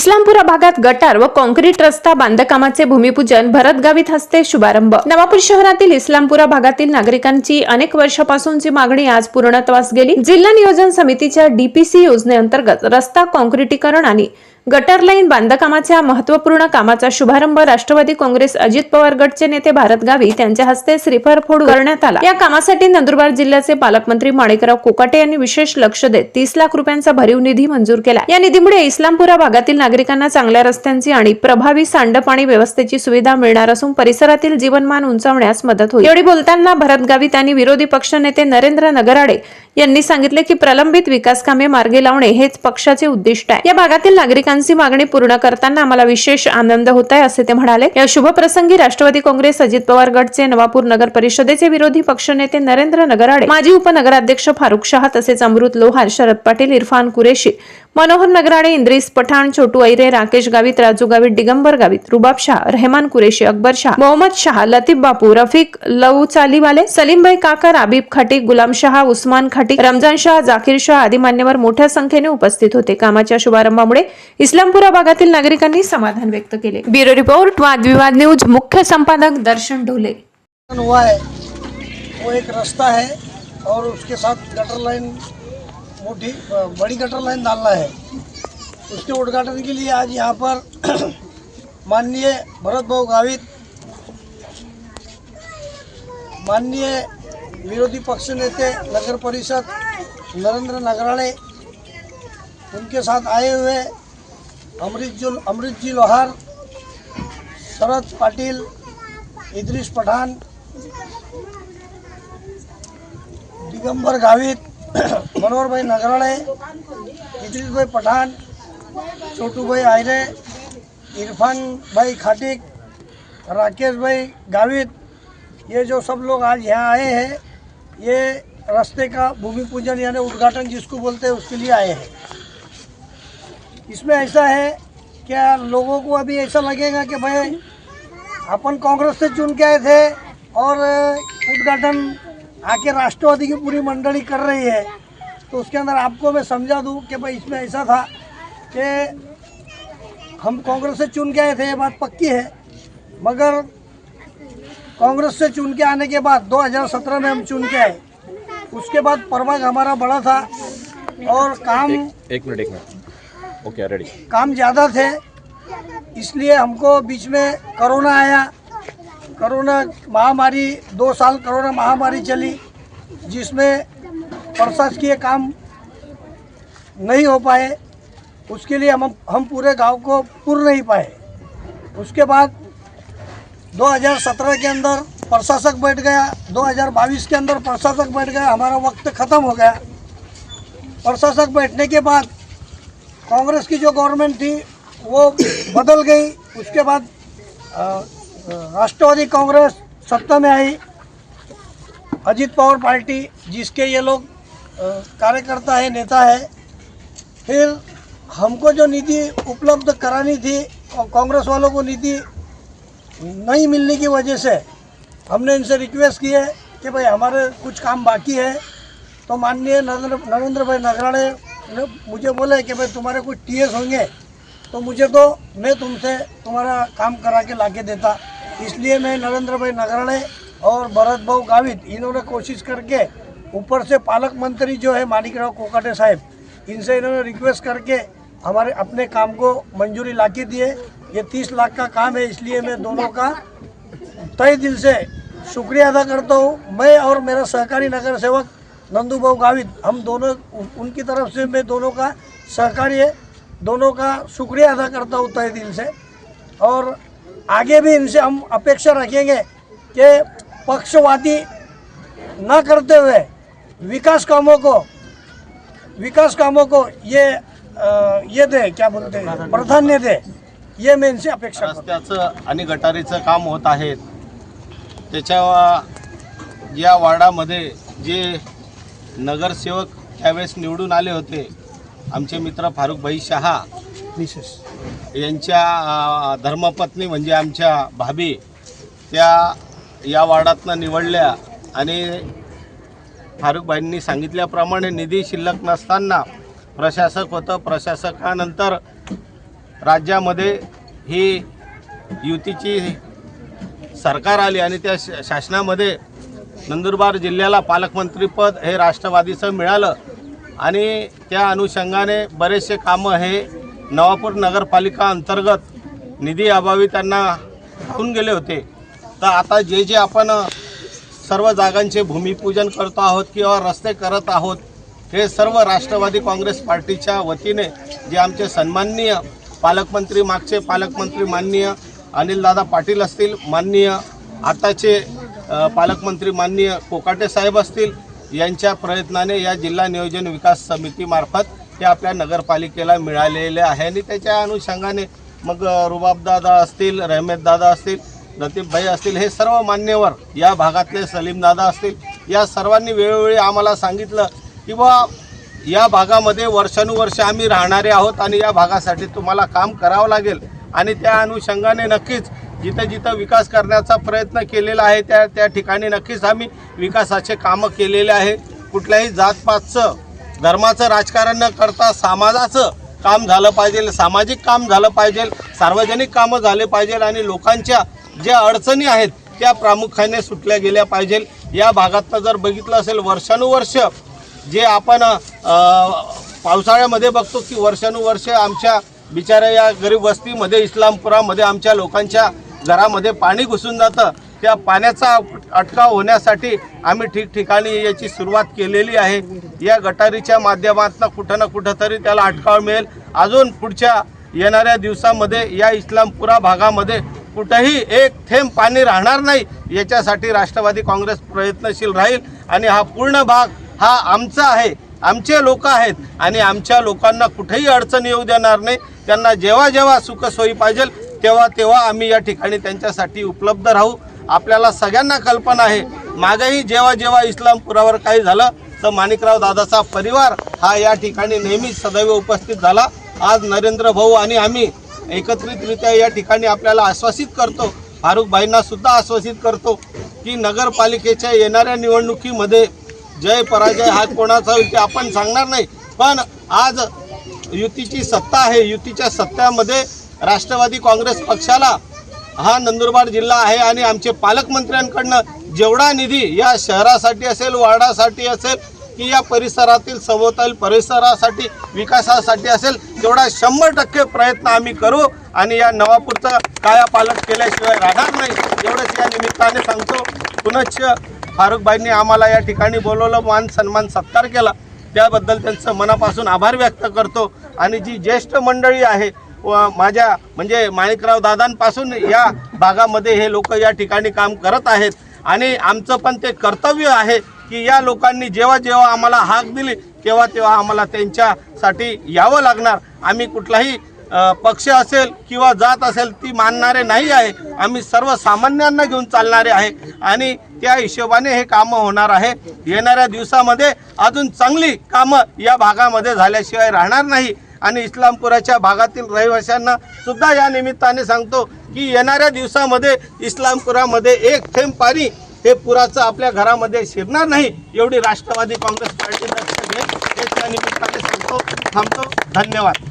इस्लामपुरा भागात गटार व कॉन्क्रीट रस्ता बांधकामाचे भूमिपूजन भरतगावीत हस्ते शुभारंभ. नवापूर शहरातील इस्लामपुरा भागातील नागरिकांची अनेक वर्षापासूनची मागणी आज पूर्णत्वास गेली. जिल्हा नियोजन समितीच्या डीपीसी योजनेअंतर्गत रस्ता कॉन्क्रिटीकरण आणि गटर लाईन बांधकामाच्या महत्त्वपूर्ण कामाचा शुभारंभ राष्ट्रवादी काँग्रेस अजित पवार गटचे नेते भारत गावी त्यांच्या हस्ते श्रीफर फोड करण्यात आला. या कामासाठी नंदुरबार जिल्ह्याचे पालकमंत्री माणिकराव कोकाटे यांनी विशेष लक्ष देत तीस लाख रुपयांचा भरीव निधी मंजूर केला. या निधीमुळे इस्लामपुरा भागातील नागरिकांना चांगल्या रस्त्यांची आणि प्रभावी सांडपाणी व्यवस्थेची सुविधा मिळणार असून परिसरातील जीवनमान उंचावण्यास मदत होईल. एवढी बोलताना भरत गावी त्यांनी विरोधी पक्षनेते नरेंद्र नगराडे यांनी सांगितले की प्रलंबित विकास कामे मार्गी लावणे हेच पक्षाचे उद्दिष्ट आहे. या भागातील नागरिकांची मागणी पूर्ण करताना आम्हाला विशेष आनंद होत आहे असे ते म्हणाले. या शुभप्रसंगी राष्ट्रवादी काँग्रेस अजित पवार गटचे नवापूर नगर परिषदेचे विरोधी पक्षनेते नरेंद्र नगराडे माजी उपनगराध्यक्ष फारुख शहा तसेच अमृत लोहार शरद पाटील इरफान कुरेशी मनोहर नगराडे इंद्रिस पठाण छोटू ऐरे राकेश गावित राजू गावित दिगंबर गावित रुबाब शाह रहमान कुरेशी अकबर शाह मोहम्मद शाह लतीफ बापू रफिक लऊ चालीवाले सलीमभाई काकर आबिब खाटिक गुलाम शहा उस्मान खाटिक रमजान शाह जाकीर शाह आदी मान्यवर मोठ्या संख्येने उपस्थित होते. कामाच्या शुभारंभामुळे इस्लामपुरा भागातील नागरिकांनी समाधान व्यक्त केले. ब्युरो रिपोर्ट वादविवाद न्यूज मुख्य संपादक दर्शन ढोले. हुआ है वो एक रास्ता है और उसके साथ गटर लाइन मोटी बड़ी गटर लाइन डालना है। उसके उद्घाटन के लिए आज यहाँ पर माननीय भरत भाऊ गावित, माननीय विरोधी पक्ष नेते, नगर परिषद, नरेंद्र नगराणे, उनके साथ आए हुए अमृत जो अमृत जी लोहार, शरद पाटिल इद्रिस पठान, दिगंबर गावित मनोहरभाई भाई पठान, छोटू भाई आयरे, इरफान भाई खाटिक, राकेश भाई गावित, ये जो सब लोग आज यहाँ आए हैं, ये रास्ते का भूमि पूजन यानी उद्घाटन जिसको बोलते हैं, उसके लिए आए हैं। इसमें ऐसा है, क्या लोगों को अभी ऐसा लगेगा कि भाई, अपन कांग्रेस से चुन के आए थे और उद्घाटन आके राष्ट्रवादी की पूरी मंडली कर रही है। तो उसके अंदर आपको मैं समझा दूँ कि भाई इसमें ऐसा था कि हम कांग्रेस से चुन के आए थे ये बात पक्की है। मगर कांग्रेस से चुन के आने के बाद 2017 में हम चुन के आए। उसके बाद प्रभाग हमारा बड़ा था और काम एक मिनट एक मिनट। ओके रेडी काम ज़्यादा थे इसलिए हमको बीच में कोरोना आया। कोरोना महामारी, दो साल कोरोना महामारी चली, जिसमें प्रशासकीय काम नहीं हो पाए, उसके लिए हम हम पूरे गाँव को पुर नहीं पाए। उसके बाद 2017 के अंदर प्रशासक बैठ गया 2022 के अंदर प्रशासक बैठ गया, हमारा वक्त ख़त्म हो गया। प्रशासक बैठने के बाद कांग्रेस की जो गवर्नमेंट थी, वो बदल गई, उसके बाद राष्ट्रवादी कांग्रेस सत्ता में आई। अजीत पवार पार्टी, जिसके ये लोग कार्यकर्ता है, नेता है, फिर हमको जो निधि उपलब्ध करानी थी और कांग्रेस वालों को निधि नहीं मिलने की वजह से हमने इनसे रिक्वेस्ट की है कि भाई हमारे कुछ काम बाकी है। तो माननीय नरेंद्र नरेंद्र भाई नगराड़े ने मुझे बोले कि भाई तुम्हारे कुछ टीएस होंगे तो मुझे तो मैं तुमसे तुम्हारा काम करा के ला के देता। इसलिए मैं नरेंद्र भाई नगराणे और भरत भाऊ गावित, इन्होंने कोशिश करके ऊपर से पालक मंत्री जो है मानिकराव कोकाटे साहब, इनसे इन्होंने रिक्वेस्ट करके हमारे अपने काम को मंजूरी ला के दिए। ये तीस लाख का काम है, इसलिए मैं दोनों का तय दिल से शुक्रिया अदा करता हूँ। मैं और मेरा सहकारी नगर सेवक नंदू भाऊ गावित, हम दोनों उनकी तरफ़ से मैं दोनों का सहकारी है, दोनों का शुक्रिया अदा करता हूँ तय दिल से। और आगे भी इनसे हम अपेक्षा रखेंगे कि पक्षवादी न करते हुए विकास कामों को विकास कामों को ये अ, ये दे क्या बोलते हैं प्राधान्य दे। ये मैं इनसे अपेक्षा रस्त्याचं आणि गटारीचं काम होत आहे. त्याच्या या वार्डामध्ये जे नगरसेवक त्यावेळेस निवडून आले होते. आमचे मित्र फारुखभाई शहा. विशेष. यांच्या धर्मपत्नी म्हणजे आमच्या भाभी त्या या वार्डातनं निवडल्या आणि फारुखबाईंनी सांगितल्याप्रमाणे निधी शिल्लक नसताना प्रशासक होतं. प्रशासकानंतर राज्यामध्ये ही युतीची सरकार आली आणि त्या श- शासनामध्ये नंदुरबार जिल्ह्याला पालकमंत्रीपद हे राष्ट्रवादीचं मिळालं आणि त्या अनुषंगाने बरेचसे कामं हे नवापूर नगरपालिका अंतर्गत निधी अभावी त्यांना राहून गेले होते. तर आता जे जे आपण सर्व जागांचे भूमिपूजन करतो आहोत किंवा रस्ते करत आहोत हे सर्व राष्ट्रवादी काँग्रेस पार्टीच्या वतीने जे आमचे सन्माननीय पालकमंत्री मागचे पालकमंत्री माननीय अनिलदादा पाटील असतील माननीय आताचे पालकमंत्री माननीय कोकाटे साहेब असतील यांच्या प्रयत्नाने या जिल्हा नियोजन विकास समितीमार्फत ते आपल्या नगरपालिकेला मिळालेले आहे. आणि त्याच्या अनुषंगाने मग रुबाबदादा असतील रहमेददादा असतील लतीफभाई असतील हे सर्व मान्यवर या भागातले सलीमदादा असतील या सर्वांनी वेळोवेळी आम्हाला सांगितलं की बा या भागामध्ये वर्षानुवर्ष आम्ही राहणारे आहोत आणि या भागासाठी तुम्हाला काम करावं लागेल. आणि त्या अनुषंगाने नक्कीच जिथं जिथं विकास करण्याचा प्रयत्न केलेला आहे त्या त्या ठिकाणी नक्कीच आम्ही विकासाचे कामं केलेले आहे. कुठल्याही जातपातचं धर्माचं राजकारण न करता समाजाचं काम झालं पाहिजे सामाजिक काम झालं पाहिजे सार्वजनिक कामं झाले पाहिजे आणि लोकांच्या ज्या अडचणी आहेत त्या प्रामुख्याने सुटल्या गेल्या पाहिजे. या भागातनं जर बघितलं असेल वर्षानुवर्ष जे आपण पावसाळ्यामध्ये बघतो की वर्षानुवर्ष आमच्या बिचाऱ्या या गरीब वस्तीमध्ये इस्लामपुरामध्ये आमच्या लोकांच्या घरामध्ये पाणी घुसून जातं. त्या पाण्याचा अटकाव होण्यासाठी आम्ही ठिकठिकाणी याची सुरुवात केलेली आहे. या गटारीच्या माध्यमातून कुठं ना कुठं तरी त्याला अटकाव मिळेल. अजून पुढच्या येणाऱ्या दिवसामध्ये या इस्लामपुरा भागामध्ये कुठंही एक थेंब पाणी राहणार नाही. याच्यासाठी राष्ट्रवादी काँग्रेस प्रयत्नशील राहील आणि हा पूर्ण भाग हा आमचा आहे. आमचे लोक आहेत आणि आमच्या लोकांना कुठेही अडचण येऊ देणार नाही. त्यांना जेव्हा जेव्हा सुखसोयी पाहिजे तेव्हा तेव्हा आम्ही या ठिकाणी त्यांच्यासाठी उपलब्ध राहू. आपल्याला सगळ्यांना कल्पना आहे मागेही जेव्हा जेव्हा इस्लामपुरावर काही झालं तर माणिकराव दादाचा परिवार हा या ठिकाणी नेहमीच सदैव उपस्थित झाला. आज नरेंद्र भाऊ आणि आम्ही एकत्रितरित्या या ठिकाणी आपल्याला आश्वासित करतो फारुखबाईंना सुद्धा आश्वासित करतो की नगरपालिकेच्या येणाऱ्या निवडणुकीमध्ये जय पराजय हा कोणाचा होईल ते आपण सांगणार नाही. पण आज युतीची सत्ता आहे युतीच्या सत्तामध्ये राष्ट्रवादी काँग्रेस पक्षाला हा नंदुरबार जिल्हा आहे आणि आमचे पालकमंत्र्यांकडनं जेवढा निधी या शहरासाठी असेल वार्डासाठी असेल की या परिसरातील सभोवताल परिसरासाठी विकासासाठी असेल तेवढा शंभर टक्के प्रयत्न आम्ही करू आणि या नवापूरचा कायापालट केल्याशिवाय राहणार नाही एवढंच या निमित्ताने सांगतो. पुनश्च फारुखबाईंनी आम्हाला या ठिकाणी बोलवलं मान सन्मान सत्कार केला. त्याबद्दल त्यांचं मनापासून आभार व्यक्त करतो. आणि जी ज्येष्ठ मंडळी आहे व माझ्या म्हणजे माणिकराव दादांपासून या भागामध्ये हे लोक या ठिकाणी काम करत आहेत. आणि आमचं पण ते कर्तव्य आहे की या लोकांनी जेव्हा जेव्हा आम्हाला हाक दिली तेव्हा तेव्हा आम्हाला त्यांच्यासाठी यावं लागणार. आम्ही कुठलाही पक्ष असेल किंवा जात असेल ती मानणारे नाही आहे. आम्ही सर्वसामान्यांना घेऊन चालणारे आहे. आणि त्या हिशोबाने हे कामं होणार आहे. येणाऱ्या दिवसामध्ये अजून चांगली कामं या भागामध्ये झाल्याशिवाय राहणार नाही. आणि इस्लामपुराच्या भागातील रहिवाशांना सुद्धा या निमित्ताने सांगतो की येणाऱ्या दिवसामध्ये इस्लामपुरामध्ये एक थेंब पाणी हे पुराचं आपल्या घरामध्ये शिरणार नाही एवढी राष्ट्रवादी काँग्रेस पार्टी लक्ष घेईल हे त्या निमित्ताने सांगतो. थांबतो. धन्यवाद.